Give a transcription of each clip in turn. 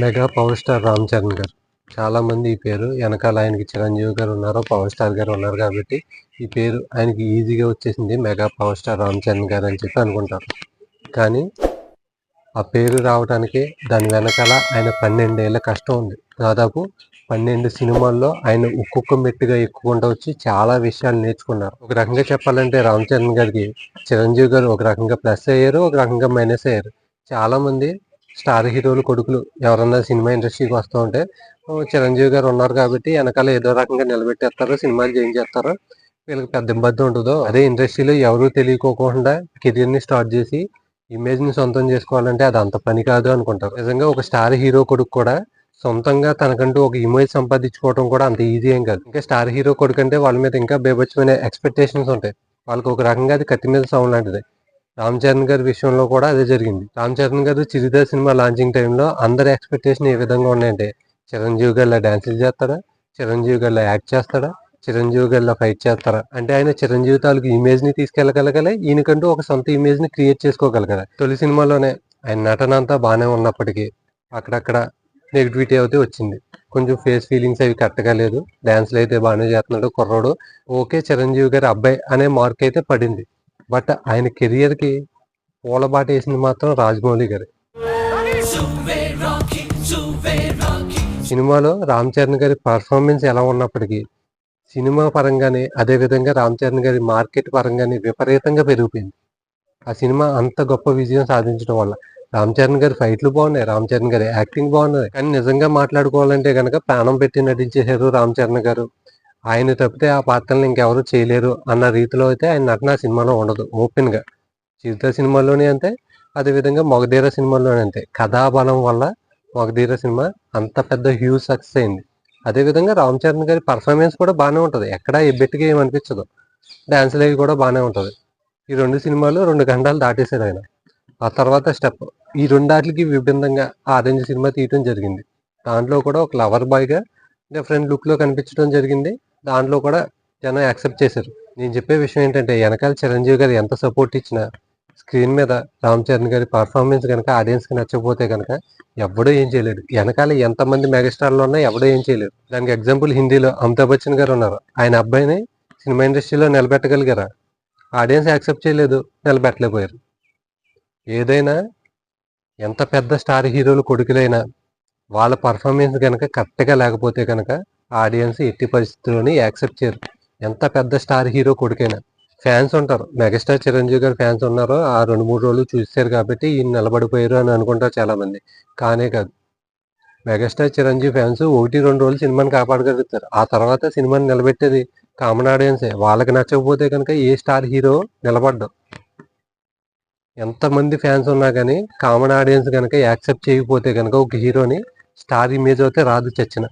Mega power star Ram Charan garu. చాలా మంది ఈ పేరు వెనకాల ఆయనకి చిరంజీవి గారు ఉన్నారు పవర్ స్టార్ గారు ఉన్నారు కాబట్టి ఈ పేరు ఆయనకి ఈజీగా వచ్చేసింది mega power star Ram Charan garu అని చెప్పి అనుకుంటారు. కానీ ఆ పేరు రావడానికి దాని వెనకాల ఆయన పన్నెండేళ్ళ కష్టం ఉంది. దాదాపు పన్నెండు సినిమాల్లో ఆయన ఒక్కొక్క మెట్టుగా ఎక్కుకుంటూ వచ్చి చాలా విషయాలు నేర్చుకున్నారు. ఒక రకంగా చెప్పాలంటే రామ్ చరణ్ గారికి చిరంజీవి గారు ఒక రకంగా ప్లస్ అయ్యారు ఒక రకంగా మైనస్ అయ్యారు. చాలా మంది స్టార్ హీరోలు కొడుకులు ఎవరన్నా సినిమా ఇండస్ట్రీకి వస్తూ ఉంటే చిరంజీవి గారు ఉన్నారు కాబట్టి వెనకాల ఏదో రకంగా నిలబెట్టేస్తారు సినిమాలు చేయించేస్తారు వీళ్ళకి పెద్ద ఇబ్బంది ఉంటుందో అదే ఇండస్ట్రీలో ఎవరు తెలియకోకుండా కెరీర్ని స్టార్ట్ చేసి ఇమేజ్ని సొంతం చేసుకోవాలంటే అది అంత పని కాదు అనుకుంటారు. నిజంగా ఒక స్టార్ హీరో కొడుకు కూడా సొంతంగా తనకంటూ ఒక ఇమేజ్ సంపాదించుకోవడం కూడా అంత ఈజీ ఏం కాదు. ఇంకా స్టార్ హీరో కొడుకు అంటే వాళ్ళ మీద ఇంకా బేబచ్చమైన ఎక్స్పెక్టేషన్స్ ఉంటాయి. వాళ్ళకి ఒక రకంగా అది కత్తి మీద సౌండ్ లాంటిది. రామ్ చరణ్ గారి విషయంలో కూడా అదే జరిగింది. రామ్ చరణ్ గారు చిరుత సినిమా లాంచింగ్ టైంలో అందరి ఎక్స్పెక్టేషన్ ఏ విధంగా ఉన్నాయంటే చిరంజీవి గారిలో డాన్సులు చేస్తాడా? చిరంజీవి గారిలో యాక్ట్ చేస్తాడా? చిరంజీవి గారిలో ఫైట్ చేస్తారా అంటే ఆయన చిరంజీవి తాలూకు ఇమేజ్ని తీసుకెళ్ళగలగలే? ఈయనకంటూ ఒక సొంత ఇమేజ్ని క్రియేట్ చేసుకోగలగల? తొలి సినిమాలోనే ఆయన నటన అంతా బాగానే ఉన్నప్పటికీ అక్కడక్కడ నెగిటివిటీ అయితే వచ్చింది. కొంచెం ఫేస్ ఫీలింగ్స్ అవి కరెక్ట్గా లేదు. డ్యాన్స్లు అయితే బాగానే చేస్తున్నాడు కుర్రోడు. ఓకే చిరంజీవి గారి అబ్బాయి అనే మార్క్ అయితే పడింది. బట్ ఆయన కెరియర్కి పూలబాట వేసింది మాత్రం రాజమౌళి గారు. సినిమాలో రామ్ చరణ్ గారి పర్ఫార్మెన్స్ ఎలా ఉన్నప్పటికీ సినిమా పరంగానే అదే విధంగా రామ్ చరణ్ గారి మార్కెట్ పరంగానే విపరీతంగా పెరిగిపోయింది. ఆ సినిమా అంత గొప్ప విజయం సాధించడం వల్ల రామ్ చరణ్ గారి ఫైట్లు బాగున్నాయి రామ్ చరణ్ గారి యాక్టింగ్ బాగున్నది కానీ నిజంగా మాట్లాడుకోవాలంటే కనుక ప్రాణం పెట్టి నటించేశారు రామ్ చరణ్ గారు. ఆయన తప్పితే ఆ పాత్రలను ఇంకెవరు చేయలేరు అన్న రీతిలో అయితే ఆయన నటన ఆ సినిమాలో ఉండదు ఓపెన్గా. చిరుత సినిమాలోనే అంతే అదే విధంగా మొగధీర సినిమాలోనే అంతే. కథాబలం వల్ల మొగధీర సినిమా అంత పెద్ద హ్యూజ్ సక్సెస్ అయింది. అదే విధంగా రామ్ చరణ్ గారి పర్ఫార్మెన్స్ కూడా బాగానే ఉంటుంది. ఎక్కడ ఎబ్బెట్టిగా ఏమనిపించదు డ్యాన్స్ అవి కూడా బాగానే ఉంటుంది. ఈ రెండు సినిమాలు రెండు గంటలు దాటేశారు ఆయన. ఆ తర్వాత స్టెప్ ఈ రెండాటికి విభిన్నంగా ఆరెంజ్ సినిమా తీయటం జరిగింది. దాంట్లో కూడా ఒక లవర్ బాయ్గా డిఫరెంట్ లుక్లో కనిపించడం జరిగింది. దాంట్లో కూడా జనం యాక్సెప్ట్ చేశారు. నేను చెప్పే విషయం ఏంటంటే వెనకాల చిరంజీవి గారు ఎంత సపోర్ట్ ఇచ్చినా స్క్రీన్ మీద రామ్ చరణ్ గారి పర్ఫార్మెన్స్ కనుక ఆడియన్స్కి నచ్చకపోతే కనుక ఎవడో ఏం చేయలేడు వెనకాల ఎంతమంది మెగాస్టార్లు ఉన్నా ఎవడో ఏం చేయలేదు. దానికి ఎగ్జాంపుల్ హిందీలో అమితాబ్ బచ్చన్ గారు ఉన్నారు. ఆయన అబ్బాయిని సినిమా ఇండస్ట్రీలో నిలబెట్టగలిగారా? ఆడియన్స్ యాక్సెప్ట్ చేయలేదు నిలబెట్టలేకపోయారు. ఏదైనా ఎంత పెద్ద స్టార్ హీరోలు కొడుకులైనా వాళ్ళ పర్ఫార్మెన్స్ కనుక కరెక్ట్గా లేకపోతే కనుక ఆడియన్స్ ఎట్టి పరిస్థితుల్లోని యాక్సెప్ట్ చేయరు. ఎంత పెద్ద స్టార్ హీరో కొడుకైనా. ఫ్యాన్స్ ఉంటారు. మెగాస్టార్ చిరంజీవి గారు ఫ్యాన్స్ ఉన్నారు ఆ రెండు మూడు రోజులు చూశారు కాబట్టి ఈయన నిలబడిపోయారు అని అనుకుంటారు చాలామంది. కానే కాదు. మెగాస్టార్ చిరంజీవి ఫ్యాన్స్ ఒకటి రెండు రోజులు సినిమాని కాపాడగలుగుతారు. ఆ తర్వాత సినిమాని నిలబెట్టేది కామన్ ఆడియన్సే. వాళ్ళకి నచ్చకపోతే కనుక ఏ స్టార్ హీరో నిలబడ్డం. ఎంతమంది ఫ్యాన్స్ ఉన్నా కానీ కామన్ ఆడియన్స్ కనుక యాక్సెప్ట్ చేయకపోతే కనుక ఒక హీరోని స్టార్ ఇమేజ్ అయితే రాదు చచ్చిన.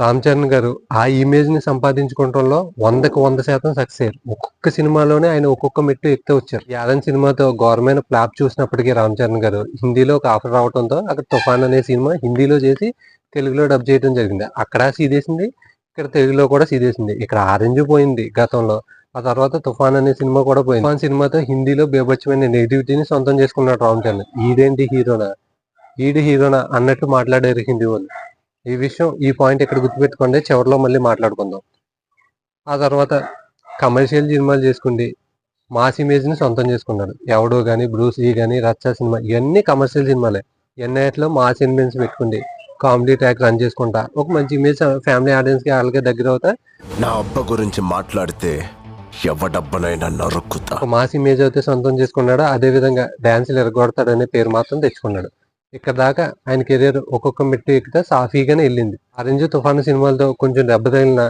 రామ్ చరణ్ గారు ఆ ఇమేజ్ని సంపాదించుకోవడంలో వందకు వంద శాతం సక్సెస్ అయ్యారు. ఒక్కొక్క సినిమాలోనే ఆయన ఒక్కొక్క మెట్టు ఎక్కుతూ వచ్చారు. యాదన్ సినిమాతో గవర్నమెంట్ ఫ్లాప్ చూసినప్పటికీ రామ్ చరణ్ గారు హిందీలో ఒక ఆఫర్ రావడంతో అక్కడ తుఫాన్ అనే సినిమా హిందీలో చేసి తెలుగులో డబ్ చేయడం జరిగింది. అక్కడ సీదేసింది ఇక్కడ తెలుగులో కూడా సీదేసింది. ఇక్కడ ఆరెంజ్ పోయింది గతంలో. ఆ తర్వాత తుఫాన్ అనే సినిమా కూడా పోయింది. తుఫాన్ సినిమాతో హిందీలో బేబచ్చమైన నెగిటివిటీని సొంతం చేసుకున్నాడు రామ్ చరణ్. ఈడేంటి హీరోనా? ఈడు హీరోనా అన్నట్టు మాట్లాడారు హిందీ వాళ్ళు. ఈ విషయం ఈ పాయింట్ ఇక్కడ గుర్తుపెట్టుకోండి చివరిలో మళ్ళీ మాట్లాడుకుందాం. ఆ తర్వాత కమర్షియల్ సినిమాలు చేసుకుండి మాస్ ఇమేజ్ని సొంతం చేసుకున్నాడు. ఎవడో గానీ బ్రూస్ ఈ గానీ రచ్చ సినిమా ఇవన్నీ కమర్షియల్ సినిమాలే. ఎన్ఐట్లో మాస్ ఇన్వెన్స్ పెట్టుకుండి కామెడీ ట్రాక్ రన్ చేసుకుంటా ఒక మంచి ఇమేజ్ ఫ్యామిలీ ఆడియన్స్కి వాళ్ళకి దగ్గర అవుతా. నా అబ్బ గురించి మాట్లాడితే ఎవడబ్బనైనా నరుక్కుతా. మాస్ ఇమేజ్ అయితే సొంతం చేసుకున్నాడు అదే విధంగా డాన్సులు ఎరగొడతాడనే పేరు మాత్రం తెచ్చుకున్నాడు. ఇక్కడ దాకా ఆయన కెరీర్ ఒక్కొక్క మెట్టు ఎక్కితే సాఫీగానే వెళ్ళింది. ఆరెంజ్ తుఫాను సినిమాలతో కొంచెం దెబ్బ తగిలిన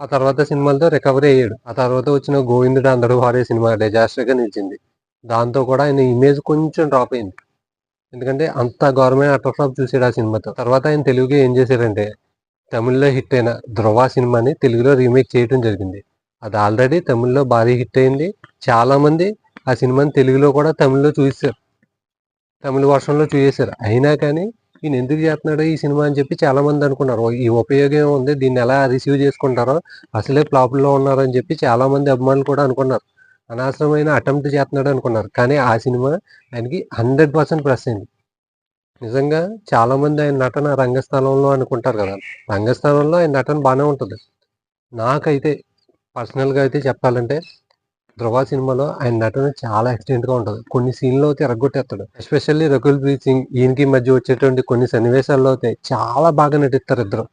ఆ తర్వాత సినిమాలతో రికవరీ అయ్యాడు. ఆ తర్వాత వచ్చిన గోవిందుడు అందరూ వాడే సినిమా డిజాస్టర్గా నిలిచింది. దాంతో కూడా ఆయన ఇమేజ్ కొంచెం డ్రాప్ అయింది. ఎందుకంటే అంత గవర్నమెంట్ అటర్ ఫ్లాప్ చూసాడు ఆ సినిమాతో. తర్వాత ఆయన తెలుగుగా ఏం చేశారంటే తమిళ్ళో హిట్ అయిన ధ్రువ సినిమాని తెలుగులో రీమేక్ చేయడం జరిగింది. అది ఆల్రెడీ తమిళ్ళో భారీ హిట్ అయింది. చాలామంది ఆ సినిమాని తెలుగులో కూడా తమిళ్ళో చూశారు. తమిళ వర్షంలో చూసేశారు. అయినా కానీ ఈయన ఎందుకు చేస్తున్నాడు ఈ సినిమా అని చెప్పి చాలా మంది అనుకున్నారు ఈ ఉపయోగం ఉంది దీన్ని ఎలా రిసీవ్ చేసుకుంటారో అసలే ఫ్లాప్లో ఉన్నారని చెప్పి చాలా మంది అభిమానులు కూడా అనుకున్నారు. అనవసరమైన అటెంప్ట్ చేస్తున్నాడు అనుకున్నారు. కానీ ఆ సినిమా ఆయనకి హండ్రెడ్ పర్సెంట్ ప్లస్ అయింది. నిజంగా చాలా మంది ఆయన నటన రంగస్థలంలో అనుకుంటారు కదా. రంగస్థలంలో ఆయన నటన బాగానే ఉంటుంది. నాకైతే పర్సనల్గా అయితే చెప్పాలంటే ధ్రువ సినిమాలో ఆయన నటన చాలా ఎక్స్టెంట్గా ఉంటుంది. కొన్ని సీన్లో అయితే ఎరగొట్టేస్తాడు. ఎస్పెషల్లీ రకుల్ ప్రీత్ సింగ్ ఈయనకి మధ్య వచ్చేటువంటి కొన్ని సన్నివేశాల్లో అయితే చాలా బాగా నటిస్తారు ఇద్దరు.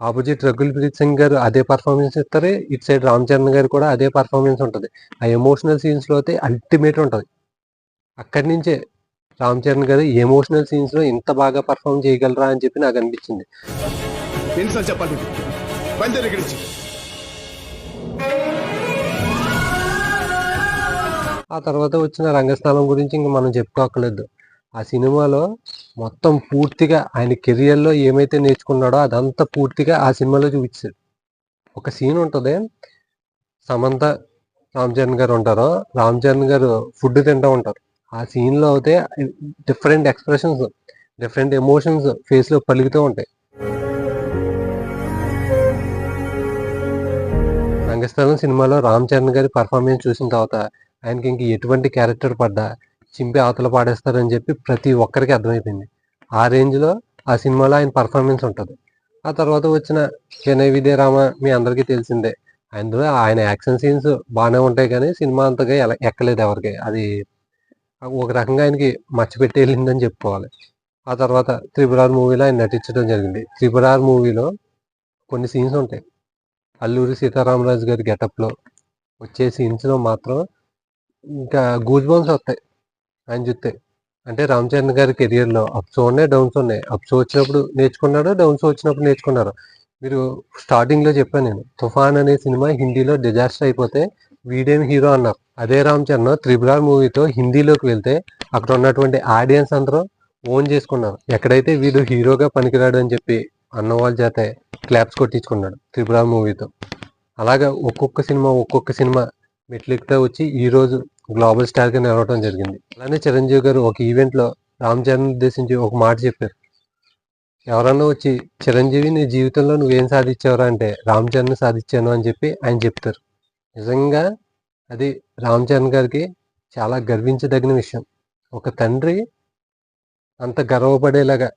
ఆపోజిట్ రకుల్ ప్రీత్ సింగ్ గారు అదే పర్ఫార్మెన్స్ ఇస్తారు ఇటు సైడ్ రామ్ చరణ్ గారు కూడా అదే పర్ఫార్మెన్స్ ఉంటుంది. ఆ ఎమోషనల్ సీన్స్లో అయితే అల్టిమేట్ ఉంటుంది. అక్కడి నుంచే రామ్ చరణ్ గారు ఎమోషనల్ సీన్స్లో ఇంత బాగా పర్ఫామ్ చేయగలరా అని చెప్పి నాకు అనిపించింది. చెప్పండి చెప్పాలి. ఆ తర్వాత వచ్చిన రంగస్థలం గురించి ఇంక మనం చెప్పుకోకలేదు ఆ సినిమాలో మొత్తం పూర్తిగా ఆయన కెరియర్లో ఏమైతే నేర్చుకున్నాడో అదంతా పూర్తిగా ఆ సినిమాలో చూపించాడు. ఒక సీన్ ఉంటుంది. సమంత రామ్ చరణ్ గారు ఉంటారు. రామ్ చరణ్ గారు ఫుడ్ తింటూ ఉంటారు. ఆ సీన్లో అయితే డిఫరెంట్ ఎక్స్ప్రెషన్స్ డిఫరెంట్ ఎమోషన్స్ ఫేస్లో పలుకుతూ ఉంటాయి. రంగస్థలం సినిమాలో రామ్ చరణ్ గారి పర్ఫార్మెన్స్ చూసిన తర్వాత ఆయనకి ఇంక ఎటువంటి క్యారెక్టర్ పడ్డా చింపి అవతల పాడేస్తారని చెప్పి ప్రతి ఒక్కరికి అర్థమైపోయింది. ఆ రేంజ్లో ఆ సినిమాలో ఆయన పర్ఫార్మెన్స్ ఉంటుంది. ఆ తర్వాత వచ్చిన చెన్నై విజయ రామ మీ అందరికీ తెలిసిందే. అందులో ఆయన యాక్షన్ సీన్స్ బాగానే ఉంటాయి కానీ సినిమా అంతగా ఎలా ఎక్కలేదు ఎవరికి. అది ఒక రకంగా ఆయనకి మర్చిపెట్టి వెళ్ళిందని చెప్పుకోవాలి. ఆ తర్వాత త్రిపురార్ మూవీలో ఆయన నటించడం జరిగింది. త్రిపురార్ మూవీలో కొన్ని సీన్స్ ఉంటాయి. అల్లూరి సీతారామరాజు గారి గెటప్లో వచ్చే సీన్స్లో మాత్రం ఇంకా గూజ్ బౌన్స్ వస్తాయి. ఆయన చూస్తే అంటే రామ్ గారి కెరియర్లో అప్స్ ఉన్నాయి డౌన్స్ ఉన్నాయి. అప్స్ వచ్చినప్పుడు నేర్చుకున్నాడు డౌన్స్ వచ్చినప్పుడు నేర్చుకున్నారు? మీరు స్టార్టింగ్లో చెప్పాను నేను. తుఫాన్ అనే సినిమా హిందీలో డిజాస్టర్ అయిపోతే వీడేం హీరో అన్నారు. అదే రామ్ చరణ్ త్రిబులార్ మూవీతో హిందీలోకి వెళ్తే అక్కడ ఉన్నటువంటి ఆడియన్స్ అందరూ ఓన్ చేసుకున్నారు. ఎక్కడైతే వీడు హీరోగా పనికిరాడు అని చెప్పి అన్న వాళ్ళ చేత క్లాప్స్ కొట్టించుకున్నాడు త్రిపురార్ మూవీతో. అలాగా ఒక్కొక్క సినిమా ఒక్కొక్క సినిమా మెట్లెక్కుతా వచ్చి ఈ రోజు గ్లోబల్ స్టార్గా నిలవడం జరిగింది. అలానే చిరంజీవి గారు ఒక ఈవెంట్లో రామ్ చరణ్ ఉద్దేశించి ఒక మాట చెప్పారు. ఎవరన్నా వచ్చి చిరంజీవి నీ జీవితంలో నువ్వేం సాధించావురా? అంటే రామ్ చరణ్ సాధించాను అని చెప్పి ఆయన చెప్తారు. నిజంగా అది రామ్ చరణ్ గారికి చాలా గర్వించదగిన విషయం. ఒక తండ్రి అంత గర్వపడేలాగా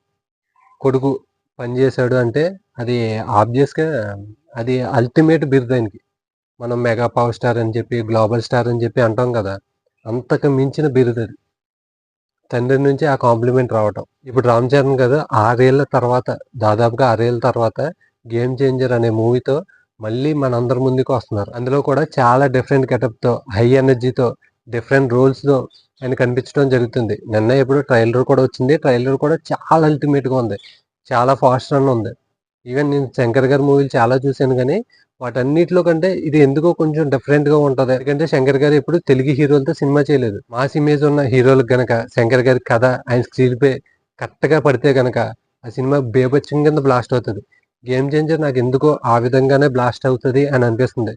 కొడుకు పనిచేశాడు అంటే అది ఆబ్వియస్గా అది అల్టిమేట్ బిరుదానికి ఆయనకి. మనం మెగా పవర్ స్టార్ అని చెప్పి గ్లోబల్ స్టార్ అని చెప్పి అంటాం కదా అంతకు మించిన బిరుదు అది. తండ్రి నుంచి ఆ కాంప్లిమెంట్ రావటం. ఇప్పుడు రామ్ చరణ్ గారు ఆరేళ్ళ తర్వాత దాదాపుగా ఆరేళ్ళ తర్వాత గేమ్ చేంజర్ అనే మూవీతో మళ్ళీ మనందరి ముందుకు వస్తున్నారు. అందులో కూడా చాలా డిఫరెంట్ గెటప్తో హై ఎనర్జీతో డిఫరెంట్ రోల్స్తో ఆయన కనిపించడం జరుగుతుంది. నిన్న ఇప్పుడు ట్రైలర్ కూడా వచ్చింది. ట్రైలర్ కూడా చాలా అల్టిమేట్గా ఉంది. చాలా ఫాస్ట్ రన్ ఉంది. ఈవెన్ నేను శంకర్ గారి మూవీలు చాలా చూశాను కానీ వాటన్నిటిలో కంటే ఇది ఎందుకో కొంచెం డిఫరెంట్గా ఉంటది. ఎందుకంటే శంకర్ గారు ఎప్పుడు తెలుగు హీరోలతో సినిమా చేయలేదు. మాస్ ఇమేజ్ ఉన్న హీరోలకు గనక శంకర్ గారి కథ ఆయన స్క్రీన్ పే కరెక్ట్గా పడితే గనక ఆ సినిమా బేబచ్చం కింద బ్లాస్ట్ అవుతుంది. గేమ్ చేంజర్ నాకు ఎందుకో ఆ విధంగానే బ్లాస్ట్ అవుతుంది అని అనిపిస్తుంది.